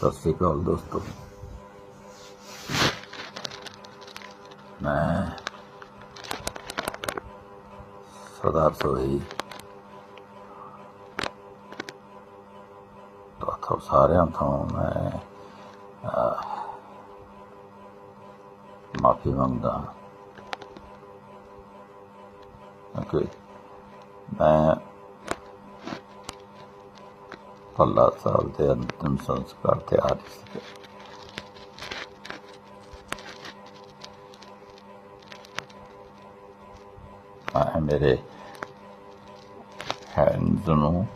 ਸਤਿ ਸ੍ਰੀ ਅਕਾਲ ਦੋਸਤੋ। ਮੈਂ ਸਰਦਾਰ ਸੋਹੀ ਤੁਹਾਡੇ ਸਾਰਿਆਂ ਤੋਂ ਮੈਂ ਮਾਫੀ ਮੰਗਦਾ। ਕਿ ਮੈਂ ਅੱਲਾ ਸਾਹਿਬ ਦੇ ਅੰਤਿਮ ਸੰਸਕਾਰ ਤੇ ਆ ਰਹੀ ਸੀ। ਮੈਂ ਮੇਰੇ ਹੈਂਡਸ ਨੂੰ,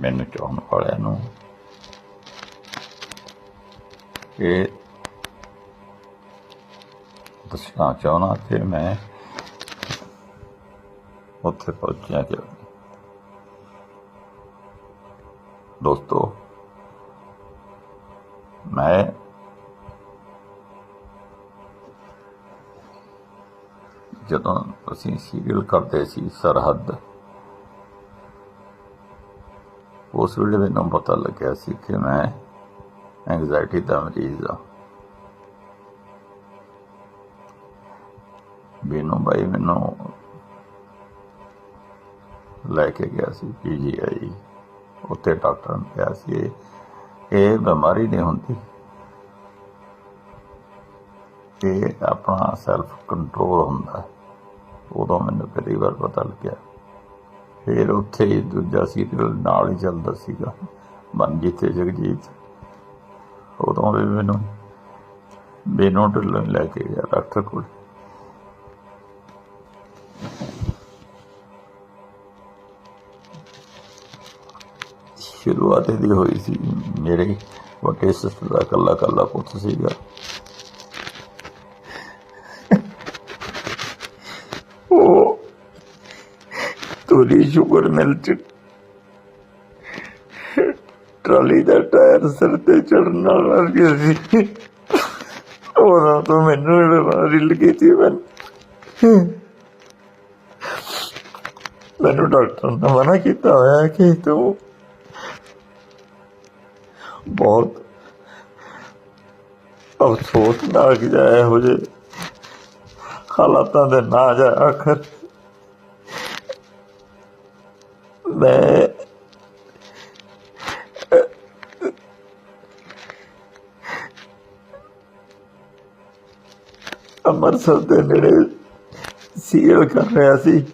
ਮੈਨੂੰ ਚਾਹਣ ਵਾਲਿਆਂ ਨੂੰ, ਇਹ ਦੱਸਣਾ ਚਾਹੁੰਦਾ ਕਿ ਮੈਂ ਉੱਥੇ ਪਹੁੰਚਿਆ ਕਿ ਦੋਸਤੋ, ਮੈਂ ਜਦੋਂ ਅਸੀਂ ਸੀਰੀਅਲ ਕਰਦੇ ਸੀ ਸਰਹੱਦ, ਉਸ ਵੇਲੇ ਮੈਨੂੰ ਪਤਾ ਲੱਗਿਆ ਸੀ ਕਿ ਮੈਂ ਐਂਗਜ਼ਾਇਟੀ ਦਾ ਮਰੀਜ਼ ਹਾਂ। ਬੀਨੂ ਬਾਈ ਮੈਨੂੰ ਲੈ ਕੇ ਗਿਆ ਸੀ ਪੀਜੀਆਈ ਉੱਥੇ ਡਾਕਟਰ ਨੇ ਕਿਹਾ ਸੀ, ਇਹ- ਬਿਮਾਰੀ ਨਹੀਂ ਹੁੰਦੀ। ਇਹ ਆਪਣਾ ਸੈਲਫ ਕੰਟਰੋਲ ਹੁੰਦਾ ਉਦੋਂ ਮੈਨੂੰ ਪਹਿਲੀ ਵਾਰ ਪਤਾ ਲੱਗਿਆ। ਫਿਰ ਉੱਥੇ ਹੀ ਦੂਜਾ ਸੀਰੀਅਲ ਨਾਲ ਹੀ ਚੱਲਦਾ ਸੀਗਾ ਮਨਜੀਤ ਤੇ ਜਗਜੀਤ। ਉਦੋਂ ਵੀ ਮੈਨੂੰ ਬੇਨੋ ਢਿੱਲੋਂ ਲੈ ਕੇ ਗਿਆ ਡਾਕਟਰ ਕੋਲ। ਸ਼ੁਰੂਆਤ ਇਹਦੀ ਹੋਈ ਸੀ। ਮੇਰੇ ਵੱਡੇ ਸਿਸਟਰ ਦਾ ਕੱਲਾ ਕੱਲਾ ਪੁੱਤ ਸੀਗਾ। ਉਹ ਤੋਰੀ ਸ਼ੂਗਰ ਮਿਲ ਚ ਟਰਾਲੀ ਦਾ ਟਾਇਰ ਸਿਰ ਤੇ ਚੜਨ ਨਾਲ ਲੱਗ ਗਿਆ ਸੀ। ਉਹਨਾਂ ਤੋਂ ਮੈਨੂੰ ਇਹ ਬਿਮਾਰੀ ਲੱਗੀ ਸੀ ਮੈਂ। ਮੈਨੂੰ ਡਾਕਟਰ ਨੇ ਮਨਾ ਕੀਤਾ ਹੋਇਆ ਕਿ ਤੂੰ ਬਹੁਤ ਅਫਸੋਸ ਨਾਲ ਕਿ ਜਾਇਆ ਹੋ ਜੇ ਹਾਲਾਤਾਂ ਦੇ ਨਾ ਜਾ ਆਖਰ ਮੈਂ ਅੰਮ੍ਰਿਤਸਰ ਦੇ ਨੇੜੇ ਸੀਰੀਅਲ ਕਰ ਰਿਹਾ ਸੀ।